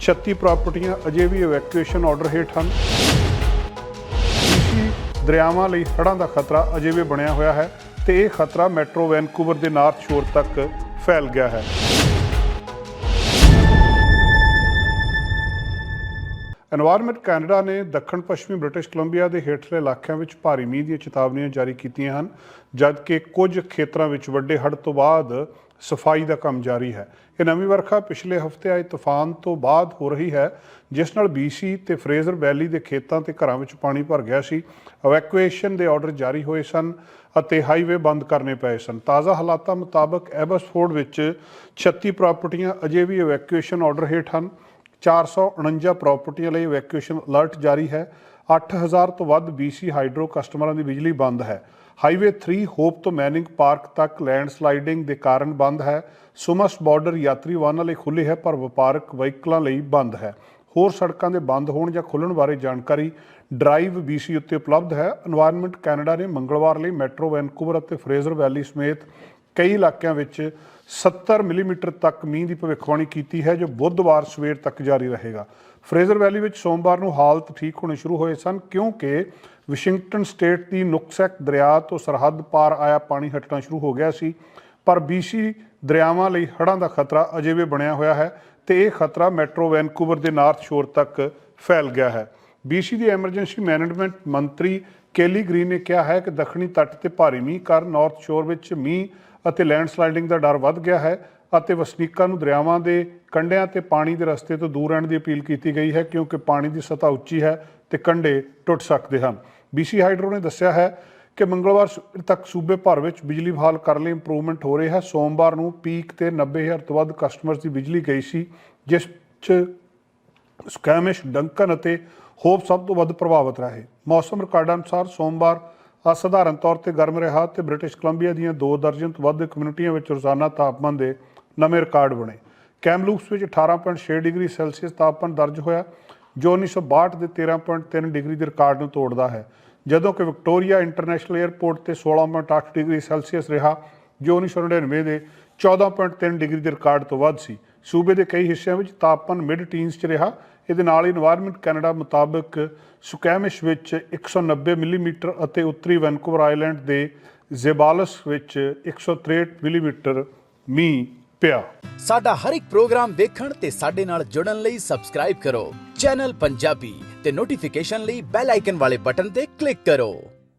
36 ਪ੍ਰਾਪਰਟੀਆਂ ਅਜੇ ਵੀ evacuation order ਹੇਠ ਹਨ। ਦਰਿਆਵਾਂ ਲਈ ਹੜ੍ਹਾਂ ਦਾ ਖਤਰਾ ਅਜੇ ਵੀ ਬਣਿਆ ਹੋਇਆ ਹੈ ਤੇ ਇਹ ਖਤਰਾ ਮੈਟਰੋ ਵੈਨਕੂਵਰ ਦੇ ਨਾਰਥ ਸ਼ੋਰ ਤੱਕ ਫੈਲ ਗਿਆ ਹੈ। ਐਨਵਾਇਰਨਮੈਂਟ ਕੈਨੇਡਾ ਨੇ ਦੱਖਣ ਪੱਛਮੀ ਬ੍ਰਿਟਿਸ਼ ਕੋਲੰਬੀਆ ਦੇ ਹੇਠਲੇ ਇਲਾਕਿਆਂ ਵਿੱਚ ਭਾਰੀ ਮੀਂਹ ਦੀਆਂ ਚੇਤਾਵਨੀਆਂ ਜਾਰੀ ਕੀਤੀਆਂ ਹਨ, ਜਦਕਿ ਕੁਝ ਖੇਤਰਾਂ ਵਿੱਚ ਵੱਡੇ ਹੜ੍ਹ ਤੋਂ ਬਾਅਦ ਸਫ਼ਾਈ ਦਾ ਕੰਮ ਜਾਰੀ ਹੈ। ਇਹ ਨਵੀਂ ਵਰਖਾ ਪਿਛਲੇ ਹਫ਼ਤੇ ਆਏ ਤੂਫਾਨ ਤੋਂ ਬਾਅਦ ਹੋ ਰਹੀ ਹੈ, ਜਿਸ ਨਾਲ BC ਤੇ ਫਰੇਜ਼ਰ ਵੈਲੀ ਦੇ ਖੇਤਾਂ ਤੇ ਘਰਾਂ ਵਿੱਚ ਪਾਣੀ ਭਰ ਗਿਆ ਸੀ। ਇਵੈਕੂਏਸ਼ਨ ਦੇ ਆਰਡਰ ਜਾਰੀ ਹੋਏ ਸਨ ਅਤੇ ਹਾਈਵੇ ਬੰਦ ਕਰਨੇ ਪਏ ਸਨ। ਤਾਜ਼ਾ ਹਾਲਾਤਾਂ ਮੁਤਾਬਕ ਐਬਸਫੋਰਡ ਵਿੱਚ 36 ਪ੍ਰਾਪਰਟੀਆਂ ਅਜੇ ਵੀ ਇਵੈਕੂਏਸ਼ਨ ਆਰਡਰ ਹੇਠ ਹਨ। 449 ਪ੍ਰਾਪਰਟੀਆਂ ਲਈ ਇਵੈਕੂਏਸ਼ਨ ਅਲਰਟ ਜਾਰੀ ਹੈ। 8000 ਤੋਂ ਵੱਧ BC ਹਾਈਡਰੋ ਕਸਟਮਰਾਂ ਦੀ ਬਿਜਲੀ ਬੰਦ ਹੈ। ਹਾਈਵੇ 3 ਹੋਪ ਤੋਂ ਮੈਨਿੰਗ ਪਾਰਕ ਤੱਕ ਲੈਂਡਸਲਾਈਡਿੰਗ ਦੇ ਕਾਰਨ ਬੰਦ ਹੈ। ਸੁਮਸ ਬਾਰਡਰ ਯਾਤਰੀ ਵਾਹਨਾਂ ਲਈ ਖੁੱਲੀ ਹੈ, ਪਰ ਵਪਾਰਕ ਵਹੀਕਲਾਂ ਲਈ ਬੰਦ ਹੈ। ਹੋਰ ਸੜਕਾਂ ਦੇ ਬੰਦ ਹੋਣ ਜਾਂ ਖੁੱਲਣ ਬਾਰੇ ਜਾਣਕਾਰੀ ਡਰਾਈਵ BC ਉੱਤੇ ਉਪਲਬਧ ਹੈ। এনवायरमेंट ਕੈਨੇਡਾ ਨੇ ਮੰਗਲਵਾਰ ਲਈ ਮੈਟਰੋ ਵੈਨਕੂਵਰ ਅਤੇ ਫਰੇਜ਼ਰ ਵੈਲੀ ਸਮੇਤ ਕਈ ਇਲਾਕਿਆਂ ਵਿੱਚ 70 ਮਿਲੀਮੀਟਰ ਤੱਕ ਮੀਂਹ ਦੀ ਭਵਿੱਖਬਾਣੀ ਕੀਤੀ ਹੈ, ਜੋ ਬੁੱਧਵਾਰ ਸਵੇਰ ਤੱਕ ਜਾਰੀ ਰਹੇਗਾ। ਫਰੇਜ਼ਰ ਵੈਲੀ ਵਿੱਚ ਸੋਮਵਾਰ ਨੂੰ ਹਾਲਤ ਠੀਕ ਹੋਣੇ ਸ਼ੁਰੂ ਹੋਏ ਸਨ, ਕਿਉਂਕਿ ਵਾਸ਼ਿੰਗਟਨ ਸਟੇਟ ਦੀ ਨੁਕਸੈਕ ਦਰਿਆ ਤੋਂ ਸਰਹੱਦ ਪਾਰ ਆਇਆ ਪਾਣੀ ਹਟਣਾ ਸ਼ੁਰੂ ਹੋ ਗਿਆ ਸੀ, ਪਰ BC ਦਰਿਆਵਾਂ ਲਈ ਹੜ੍ਹਾਂ ਦਾ ਖਤਰਾ ਅਜੇ ਵੀ ਬਣਿਆ ਹੋਇਆ ਹੈ ਤੇ ਇਹ ਖਤਰਾ ਮੈਟਰੋ ਵੈਨਕੂਵਰ ਦੇ ਨਾਰਥ ਸ਼ੋਰ ਤੱਕ ਫੈਲ ਗਿਆ ਹੈ। BC ਦੀ ਐਮਰਜੈਂਸੀ ਮੈਨੇਜਮੈਂਟ ਮੰਤਰੀ ਕੇਲੀ ਗ੍ਰੀਨ ਨੇ ਕਿਹਾ ਹੈ ਕਿ ਦੱਖਣੀ ਤੱਟ ਤੇ ਭਾਰੀ ਮੀਂਹ ਕਾਰਨ ਨਾਰਥ ਸ਼ੋਰ ਵਿੱਚ ਮੀਂਹ ਅਤੇ ਲੈਂਡਸਲਾਈਡਿੰਗ ਦਾ ਡਰ ਵੱਧ ਗਿਆ ਹੈ ਅਤੇ ਵਸਨੀਕਾਂ ਨੂੰ ਦਰਿਆਵਾਂ ਦੇ ਕੰਢਿਆਂ ਤੇ ਪਾਣੀ ਦੇ ਰਸਤੇ ਤੋਂ ਦੂਰ ਰਹਿਣ ਦੀ ਅਪੀਲ ਕੀਤੀ ਗਈ ਹੈ ਕਿਉਂਕਿ ਪਾਣੀ ਦੀ ਸਤਹ ਉੱਚੀ ਹੈ ਤੇ ਕੰਢੇ ਟੁੱਟ ਸਕਦੇ ਹਨ। BC ਹਾਈਡਰੋ ਨੇ ਦੱਸਿਆ ਹੈ ਕਿ ਮੰਗਲਵਾਰ ਤੱਕ ਸੂਬੇ ਭਰ ਵਿੱਚ ਬਿਜਲੀ ਬਹਾਲ ਕਰਨ ਲਈ ਇੰਪਰੂਵਮੈਂਟ ਹੋ ਰਹੀ ਹੈ। ਸੋਮਵਾਰ ਨੂੰ ਪੀਕ ਤੇ 90000 ਤੋਂ ਵੱਧ ਕਸਟਮਰਸ ਦੀ ਬਿਜਲੀ ਗਈ ਸੀ, ਜਿਸ 'ਚ ਸਕੈਮਿਸ਼, ਡੰਕਨ ਅਤੇ ਹੋਪ ਸਭ ਤੋਂ ਵੱਧ ਪ੍ਰਭਾਵਿਤ ਰਹੇ। ਮੌਸਮ ਰਿਕਾਰਡਾਂ ਅਨੁਸਾਰ ਸੋਮਵਾਰ ਅਸਾਧਾਰਨ ਤੌਰ ਤੇ ਗਰਮ ਰਿਹਾ ਤੇ ਬ੍ਰਿਟਿਸ਼ ਕੋਲੰਬੀਆ ਦੀਆਂ ਦੋ ਦਰਜਨ ਤੋਂ ਵੱਧ ਕਮਿਊਨਿਟੀਆਂ ਵਿੱਚ ਰੋਜ਼ਾਨਾ ਤਾਪਮਾਨ ਦੇ ਨਵੇਂ ਰਿਕਾਰਡ ਬਣੇ। ਕੈਮਲੂਪਸ ਵਿੱਚ 18.6 ਡਿਗਰੀ ਸੈਲਸੀਅਸ ਤਾਪਮਾਨ ਦਰਜ ਹੋਇਆ, ਜੋ 1962 ਦੇ 13.3 ਡਿਗਰੀ ਦੇ ਰਿਕਾਰਡ ਨੂੰ ਤੋੜਦਾ ਹੈ। ਜਦੋਂ ਕਿ ਵਿਕਟੋਰੀਆ ਇੰਟਰਨੈਸ਼ਨਲ 에ਅਰਪੋਰਟ ਤੇ 16.8 ਡਿਗਰੀ ਸੈਲਸੀਅਸ ਰਿਹਾ, ਜੋ 1999 ਦੇ 14.3 ਡਿਗਰੀ ਦੇ ਰਿਕਾਰਡ ਤੋਂ ਵੱਧ ਸੀ। ਸੂਬੇ ਦੇ ਕਈ ਹਿੱਸਿਆਂ ਵਿੱਚ ਤਾਪਮਾਨ ਮਿਡ ਟੀਨਸ 'ਚ ਰਿਹਾ ਇਹਦੇ ਨਾਲ ਹੀ এনवायरमेंट ਕੈਨੇਡਾ ਮੁਤਾਬਕ ਸੁਕੈਮਿਸ਼ ਵਿੱਚ 190 ਮਿਲੀਮੀਟਰ ਅਤੇ ਉੱਤਰੀ ਵੈਨਕੂਵਰ ਆਈਲੈਂਡ ਦੇ ਜ਼ੇਬਾਲਸ ਵਿੱਚ 163 ਮਿਲੀਮੀਟਰ ਮੀਂਹ ਪਿਆ। ਸਾਡਾ ਹਰ ਇੱਕ ਪ੍ਰੋਗਰਾਮ ਦੇਖਣ ਤੇ ਸਾਡੇ ਨਾਲ ਜੁੜਨ ਲਈ ਸਬਸਕ੍ਰਾਈਬ ਕਰੋ। ਚੈਨਲ ਪੰਜਾਬੀ ਤੇ ਨੋਟੀਫਿਕੇਸ਼ਨ ਲਈ ਬੈਲ ਆਈਕਨ ਵਾਲੇ ਬਟਨ ਤੇ ਕਲਿੱਕ ਕਰੋ।